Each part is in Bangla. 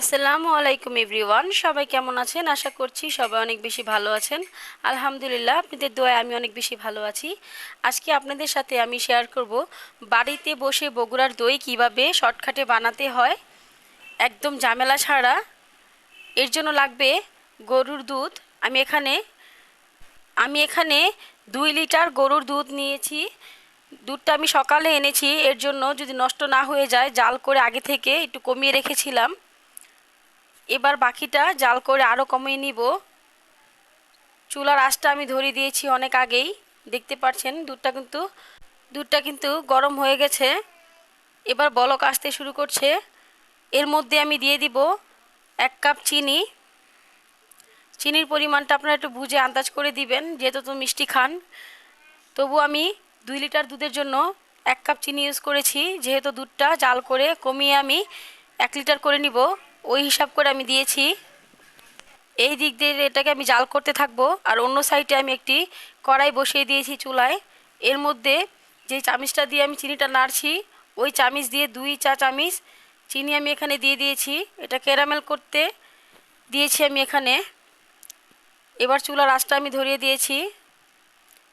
আসসালামু আলাইকুম এভরিওয়ান, সবাই কেমন আছেন? আশা করছি সবাই অনেক বেশি ভালো আছেন। আলহামদুলিল্লাহ, আপনাদের দোয়ায় আমি অনেক বেশি ভালো আছি। আজকে আপনাদের সাথে আমি শেয়ার করব বাড়িতে বসে বগুড়ার দই কীভাবে শর্টকাটে বানাতে হয়, একদম ঝামেলা ছাড়া। এর জন্য লাগবে গরুর দুধ। আমি এখানে আমি এখানে দুই লিটার গরুর দুধ নিয়েছি। দুধটা আমি সকালে এনেছি, এর জন্য যদি নষ্ট না হয়ে যায়, জাল করে আগে থেকে একটু কমিয়ে রেখেছিলাম। এবার বাকিটা জাল করে আরও কমিয়ে নিব। চুলার আঁচটা আমি ধরিয়ে দিয়েছি অনেক আগেই। দেখতে পাচ্ছেন দুধটা কিন্তু দুধটা কিন্তু গরম হয়ে গেছে। এবার বলক আসতে শুরু করছে। এর মধ্যে আমি দিয়ে দিব এক কাপ চিনি। চিনির পরিমাণটা আপনারা একটু বুঝে আন্দাজ করে দিবেন, যেহেতু তো মিষ্টি খান। তবু আমি দুই লিটার দুধের জন্য এক কাপ চিনি ইউজ করেছি। যেহেতু দুধটা জাল করে কমিয়ে আমি এক লিটার করে নিব। ওই হিসাব করে আমি দিয়েছি। এই দিক দিয়ে এটাকে আমি জাল করতে থাকব। আর অন্য সাইডে আমি একটি কড়াই বসিয়ে দিয়েছি চুলায়। এর মধ্যে যে চামিচটা দিয়ে আমি চিনিটা নাড়ছি, ওই চামিচ দিয়ে দুই চা চামিচ চিনি আমি এখানে দিয়ে দিয়েছি। এটা ক্যারামেল করতে দিয়েছি আমি এখানে। এবার চুলার আঁচটা আমি ধরিয়ে দিয়েছি।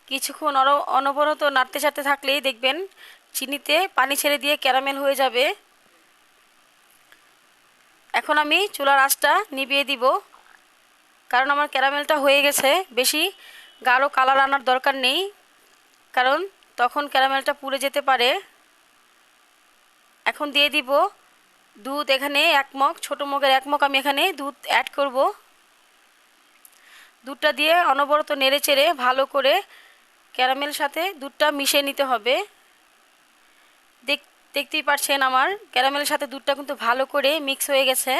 কিছুক্ষণ অনবরত নাড়তে চাড়তে থাকলেই দেখবেন, চিনিতে পানি ছেড়ে দিয়ে ক্যারামেল হয়ে যাবে। এখন আমি চুলার আঁচটা নিভিয়ে দিব। কারণ আমার ক্যারামেলটা হয়ে গেছে। বেশি গাঢ় কালার আনার দরকার নেই। কারণ তখন ক্যারামেলটা পুড়ে যেতে পারে। এখন দিয়ে দিব দুধ এখানে এক মগ, ছোটো মগের এক মগ আমি এখানে দুধ অ্যাড করব। দুধটা দিয়ে অনবরত নেড়ে চেড়ে ভালো করে ক্যারামেল সাথে দুধটা মিশিয়ে নিতে হবে। দেখতেই পাচ্ছেন আমার। ক্যারামেলের সাথে দুধটা কিন্তু ভালো করে মিক্স হয়ে গেছে।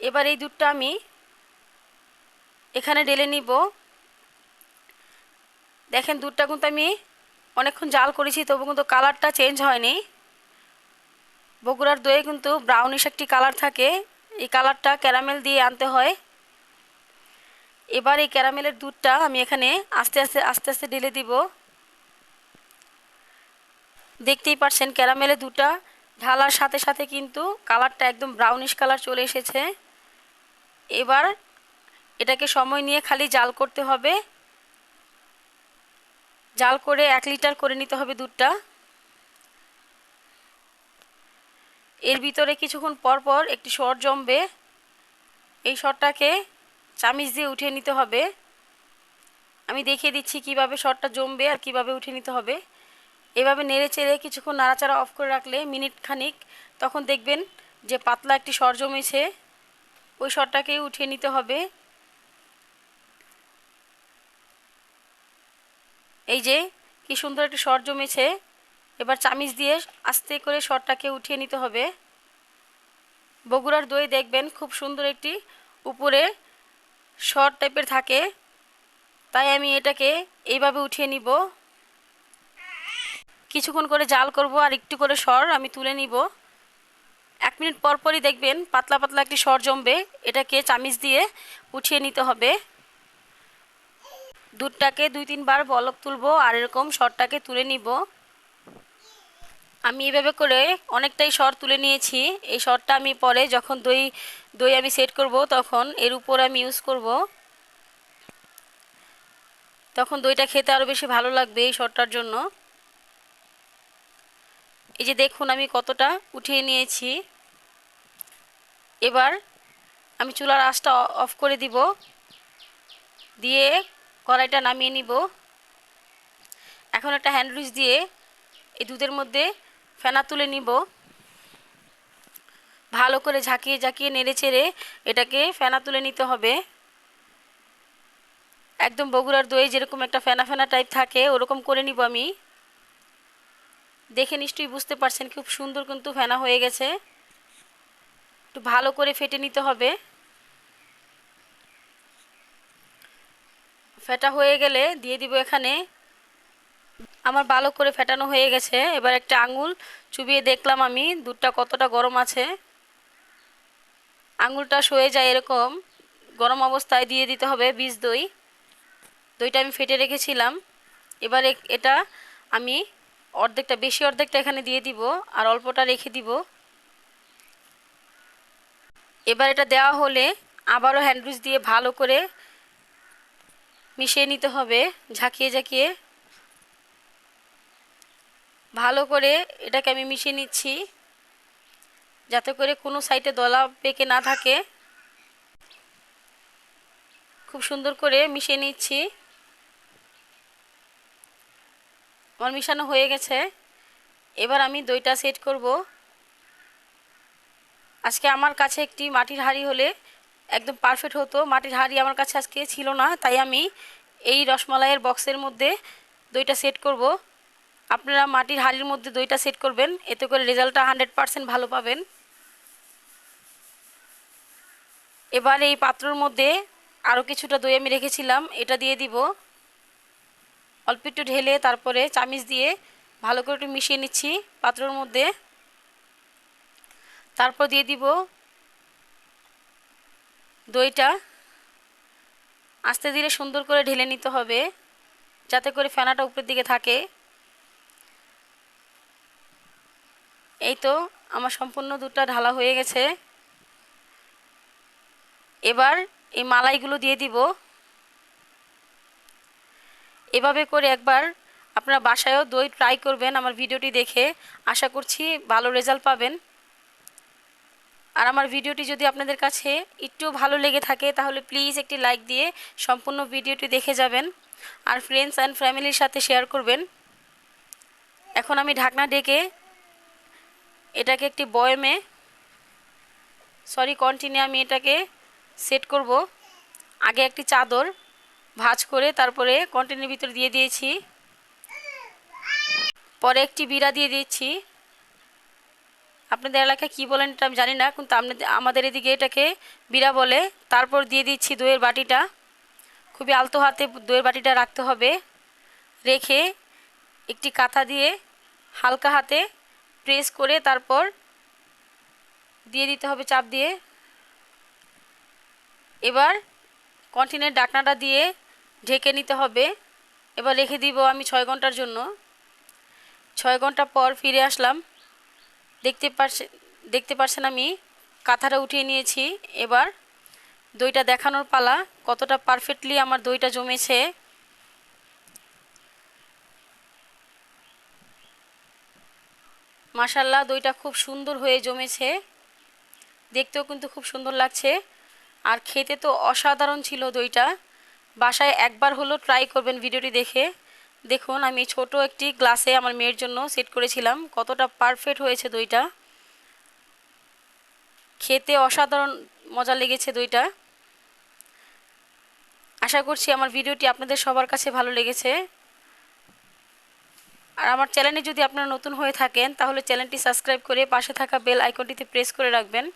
এবার এই দুধটা আমি এখানে ঢেলে নিব। দেখেন, দুধটা কিন্তু আমি অনেকক্ষণ জাল করেছি, তবু কিন্তু কালারটা চেঞ্জ হয়নি। বগুড়ার দইয়ে কিন্তু ব্রাউনিশ একটি কালার থাকে। এই কালারটা ক্যারামেল দিয়ে আনতে হয়। এবার এই ক্যারামেলের দুধটা আমি এখানে আস্তে আস্তে আস্তে আস্তে ঢেলে দিব। দেখতেই পাচ্ছেন ক্যারামেলে দুটা, ঢালার সাথে সাথে কিন্তু কালারটা একদম ব্রাউনিশ কালার চলে এসেছে। এবার এটাকে সময় নিয়ে খালি জাল করতে হবে। জাল করে এক লিটার করে নিতে হবে দুধটা। এর ভিতরে কিছুক্ষণ পর পর একটি সর জমবে। এই সরটাকে চামিচ দিয়ে উঠিয়ে নিতে হবে। আমি দেখিয়ে দিচ্ছি কীভাবে সরটা জমবে আর কীভাবে উঠে নিতে হবে। এভাবে নেড়ে চেড়ে কিছুক্ষণ নাড়াচাড়া অফ করে রাখলে মিনিট খানিক, তখন দেখবেন যে পাতলা একটি সর জমেছে। ওই সরটাকেই উঠিয়ে নিতে হবে। এই যে, কি সুন্দর একটি সর জমেছে। এবার চামিচ দিয়ে আস্তে করে সরটাকে উঠিয়ে নিতে হবে। বগুড়ার দই দেখবেন খুব সুন্দর একটি উপরে শর্ট টাইপের থাকে। তাই আমি এটাকে এইভাবে উঠিয়ে নিব। কিছুক্ষণ করে জাল করব আর একটু করে সর, আমি তুলে নিব। এক মিনিট পর পরই দেখবেন পাতলা পাতলা একটি সর জমবে। এটাকে চামিচ দিয়ে উঠিয়ে নিতে হবে। দুধটাকে দুই তিনবার বলক তুলবো আর এরকম সরটাকে তুলে নিব। আমি এভাবে করে অনেকটাই সর তুলে নিয়েছি। এই সরটা আমি পরে যখন দই দই আমি সেট করব তখন এর উপর আমি ইউজ করব। তখন দইটা খেতে আরও বেশি ভালো লাগবে এই সরটার জন্য। এই যে দেখুন, আমি কতটা উঠিয়ে নিয়েছি। এবার আমি চুলার আঁচটা অফ করে দিব। দিয়ে কড়াইটা নামিয়ে নিব। এখন একটা হ্যান্ড রুইচ দিয়ে এই দুধের মধ্যে ফেনা তুলে নিব। ভালো করে ঝাঁকিয়ে ঝাঁকিয়ে নেড়ে চেড়ে এটাকে ফেনা তুলে নিতে হবে। একদম বগুড়ার দই যেরকম একটা ফেনা ফেনা টাইপ থাকে, ওরকম করে নিব আমি। দেখে নিশ্চয়ই বুঝতে পারছেন খুব সুন্দর কিন্তু ফেনা হয়ে গেছে। একটু ভালো করে ফেটে নিতে হবে। ফেটা হয়ে গেলে দিয়ে দিব এখানে। আমার ভালো করে ফেটানো হয়ে গেছে। এবার একটা আঙুল চুবিয়ে দেখলাম আমি, দুধটা কতটা গরম আছে। আঙুলটা সয়ে যায় এরকম। গরম অবস্থায় দিয়ে দিতে হবে বীজ দই। দইটা আমি ফেটে রেখেছিলাম। এবার এটা আমি অর্ধেকটা, বেশি অর্ধেকটা এখানে দিয়ে দিব আর অল্পটা রেখে দিব। এবার এটা দেওয়া হলে আবারও হ্যান্ডউইচ দিয়ে ভালো করে মিশিয়ে নিতে হবে, ঝাঁকিয়ে ঝাঁকিয়ে। ভালো করে এটাকে আমি মিশিয়ে নিচ্ছি, যাতে করে কোনো সাইডে দলা পেকে না থাকে। খুব সুন্দর করে মিশিয়ে নিচ্ছি। আমার মিশানো হয়ে গেছে। এবার আমি দইটা সেট করব। আজকে আমার কাছে একটি মাটির হাঁড়ি হলে একদম পারফেক্ট হতো। মাটির হাঁড়ি আমার কাছে আজকে ছিল না, তাই আমি এই রসমালাইয়ের বক্সের মধ্যে দইটা সেট করব। আপনারা মাটির হাঁড়ির মধ্যে দইটা সেট করবেন, এতে করে রেজাল্টটা হান্ড্রেড পারসেন্ট ভালো পাবেন। এবার এই পাত্রর মধ্যে আরও কিছুটা দই আমি রেখেছিলাম, এটা দিয়ে দিব। অল্প একটু ঢেলে তারপরে চামিচ দিয়ে ভালো করে একটু মিশিয়ে নিচ্ছি পাত্রর মধ্যে। তারপর দিয়ে দিব দইটা। আস্তে ধীরে সুন্দর করে ঢেলে নিতে হবে যাতে করে ফেনাটা উপরের দিকে থাকে। এই তো আমার সম্পূর্ণ দুধটা ঢালা হয়ে গেছে। এবার এই মালাইগুলো দিয়ে দিব। এভাবে করে একবার আপনারা বাসায়ও দই ট্রাই করবেন আমার ভিডিওটি দেখে। আশা করছি ভালো রেজাল্ট পাবেন। আর আমার ভিডিওটি যদি আপনাদের কাছে একটু ভালো লেগে থাকে, তাহলে প্লিজ একটি লাইক দিয়ে সম্পূর্ণ ভিডিওটি দেখে যাবেন। আর ফ্রেন্ডস অ্যান্ড ফ্যামিলির সাথে শেয়ার করবেন। এখন আমি ঢাকনা ডেকে এটাকে একটি বয়মে সরি কন্টিনিউ আমি এটাকে সেট করব। আগে একটি চাদর ভাজ করে তারপরে কন্টেনের ভিতর দিয়ে দিয়েছি। পরে একটি বিড়া দিয়ে দিচ্ছি। আপনাদের এলাকায় কী বলেন এটা আমি জানি না, কিন্তু আপনাদের, আমাদের এদিকে এটাকে বিড়া বলে। তারপর দিয়ে দিচ্ছি দইয়ের বাটিটা। খুবই আলতো হাতে দইয়ের বাটিটা রাখতে হবে। রেখে একটি কাঁথা দিয়ে হালকা হাতে প্রেস করে তারপর দিয়ে দিতে হবে চাপ দিয়ে। এবার কন্টিনের ডাকনাটা দিয়ে ঢেকে নিতে হবে। এবার রেখে দিব আমি ছয় ঘণ্টার জন্য। ছয় ঘণ্টা পর ফিরে আসলাম। দেখতে পারছে, দেখতে পারছেন আমি, কাঁথাটা উঠিয়ে নিয়েছি। এবার দইটা দেখানোর পালা, কতটা পারফেক্টলি আমার দইটা জমেছে। মাসাল্লাহ দইটা খুব সুন্দর হয়ে জমেছে। দেখতেও কিন্তু খুব সুন্দর লাগছে। আর খেতে তো অসাধারণ ছিল দইটা। বাসায় একবার হলো ট্রাই করবেন ভিডিওটি দেখে। দেখুন, আমি ছোট একটি গ্লাসে আমার মেয়ের জন্য সেট করেছিলাম। কতটা পারফেক্ট হয়েছে দইটা। খেতে অসাধারণ মজা লেগেছে দইটা। আশা করছি আমার ভিডিওটি আপনাদের সবার কাছে ভালো লেগেছে। আর আমার চ্যানেলে যদি আপনারা নতুন হয়ে থাকেন, তাহলে চ্যানেলটি সাবস্ক্রাইব করে পাশে থাকা বেল আইকনটিতে প্রেস করে রাখবেন।